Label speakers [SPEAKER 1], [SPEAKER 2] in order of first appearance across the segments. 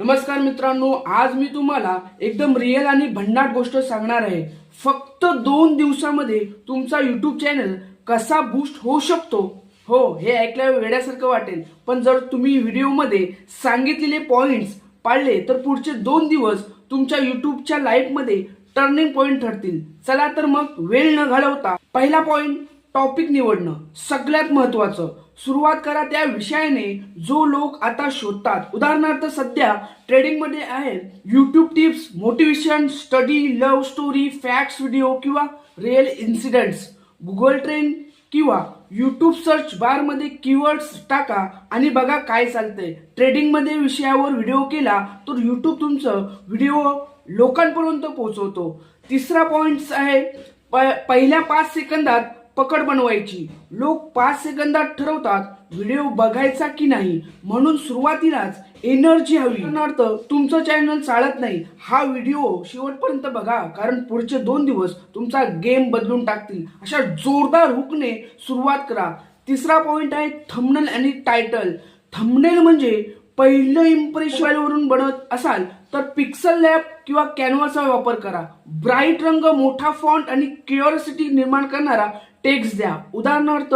[SPEAKER 1] नमस्कार मित्रांनो आज मी तुम्हाला एकदम रिअल आणि भन्नाट गोष्ट सांगणार आहे. फक्त दोन दिवसामध्ये तुमचा युट्यूब चॅनल कसा बूस्ट होऊ शकतो? हो हे ऐकल्यावर वेड्यासारखं वाटेल. पण जर तुम्ही व्हिडिओमध्ये सांगितलेले पॉइंट्स पाळले तर पुढचे दोन दिवस तुमच्या युट्यूबच्या लाईफमध्ये टर्निंग पॉइंट ठरतील. चला तर मग वेळ न घालवता पहिला पॉइंट टॉपिक निवडणं. सगळ्यात महत्वाचं. सुरुवात करा त्या विषयाने जो लोक आता शोधतात. उदाहरणार्थ सध्या ट्रेडिंगमध्ये आहेत आहे YouTube tips motivation study love story facts video किंवा रिअल इन्सिडेंट्स गुगल ट्रेंड किंवा युट्यूब सर्च बारमध्ये कीवर्ड्स टाका आणि बघा काय चालतंय. ट्रेडिंगमध्ये विषयावर व्हिडिओ केला तर युट्यूब तुमचं व्हिडिओ लोकांपर्यंत पोहोचवतो. तिसरा पॉईंट्स आहे प- पहिल्या पाच सेकंदात पकड बनवायची. लोक पाच सेकंदात ठरवतात व्हिडिओ बघायचा की नाही? म्हणून सुरुवातीलाच एनर्जी हवी. उदाहरणार्थ तुमचं चॅनल चालत नाही. हा व्हिडिओ शेवटपर्यंत बघा कारण पुढचे दोन दिवस तुमचा गेम बदलून टाकतील. अशा जोरदार हुकने सुरुवात करा. तिसरा पॉइंट आहे थंबनेल आणि टायटल थंबनेल म्हणजे पहिलं इम्प्रेशन वरून बनवत असाल तर पिक्सल लॅब किंवा कॅनव्हाचा वापर करा. ब्राईट रंग मोठा फॉन्ट आणि क्युरिओसिटी निर्माण करणारा टेक्स्ट द्या. उदाहरणार्थ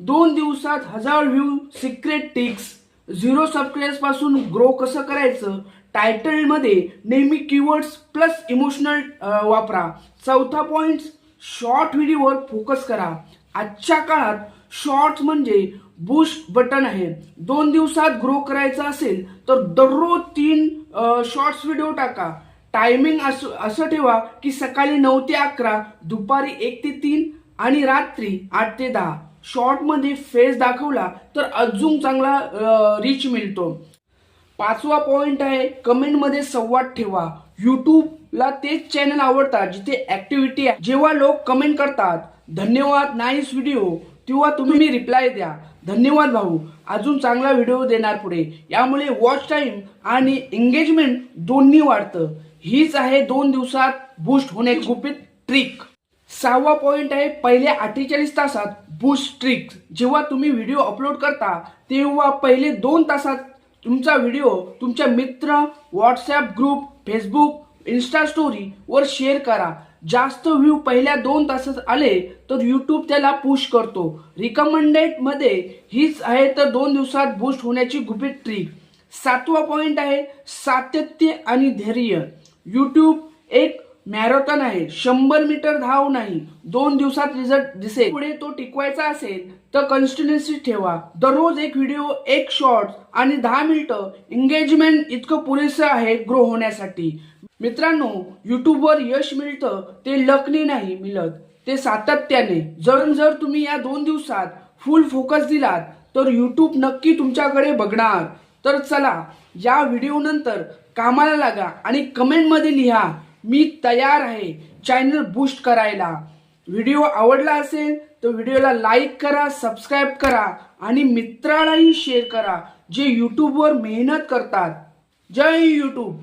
[SPEAKER 1] दोन दिवसात हजार व्ह्यू सिक्रेट टिक्स झिरो सबस्क्राईबपासून ग्रो कसं करायचं? टायटलमध्ये नेहमी कीवर्ड्स प्लस इमोशनल वापरा. चौथा पॉइंट शॉर्ट व्हिडिओवर फोकस करा. आजच्या काळात शॉर्ट्स म्हणजे बुश बटन आहे. दोन दिवसात ग्रो करायचं असेल तर दररोज तीन शॉर्ट्स व्हिडिओ टाका. टायमिंग असं असं ठेवा की सकाळी नऊ ते अकरा दुपारी एक ते तीन आणि रात्री आठ ते दहा. शॉर्टमध्ये फेस दाखवला तर अजून चांगला रीच मिळतो. पाचवा पॉइंट आहे कमेंटमध्ये संवाद ठेवा. युट्यूबला तेच चॅनल आवडतात जिथे ऍक्टिव्हिटी जेव्हा लोक कमेंट करतात धन्यवाद नाईस व्हिडिओ तेव्हा तुम्ही रिप्लाय द्या. धन्यवाद भाऊ. अजून चांगला व्हिडिओ देणार पुढे. यामुळे वॉच टाईम आणि एंगेजमेंट दोन्ही वाढतं. हीच आहे दोन दिवसात बूस्ट होण्याची गुपित ट्रिक सहावा पॉइंट आहे पहिल्या अठ्ठेचाळीस तासात बूस्ट ट्रिक्स जेव्हा तुम्ही व्हिडिओ अपलोड करता तेव्हा पहिले दोन तासात तुमचा व्हिडिओ तुमच्या मित्र WhatsApp group Facebook Insta story वर शेअर करा. जास्त व्ह्यू पहिल्या दोन तासात आले तर यूट्यूब त्याला पुश करतो. रिकमेंडेडमध्ये हीच आहे तर दोन दिवसात बूस्ट होण्याची गुपित ट्रिक सातवा पॉइंट आहे सातत्य आणि धैर्य. यूट्यूब एक मॅरेथॉन आहे शंभर मीटर धाव नाही. दोन दिवसात रिझल्ट दिसेल. पुढे तो टिकवायचा असेल तर कन्स्टिट्युन्सी ठेवा. दररोज एक व्हिडिओ एक शॉर्ट आणि दहा मिनिटं एंगेजमेंट इतकं पुरेसं आहे ग्रो होण्यासाठी. मित्रांनो युट्यूबवर यश मिळतं ते लकने नाही मिळत ते सातत्याने. जर जर तुम्ही या दोन दिवसात फुल फोकस दिलात तर युट्यूब नक्की तुमच्याकडे बघणार. तर चला या व्हिडिओ नंतर कामाला लागा आणि कमेंटमध्ये लिहा. मी तयार आहे. चॅनल बूस्ट करायला. व्हिडिओ आवडला असेल तर व्हिडिओला लाईक करा सबस्क्राईब करा आणि मित्रालाही शेअर करा जे यूट्यूबवर मेहनत करतात. जय यूट्यूब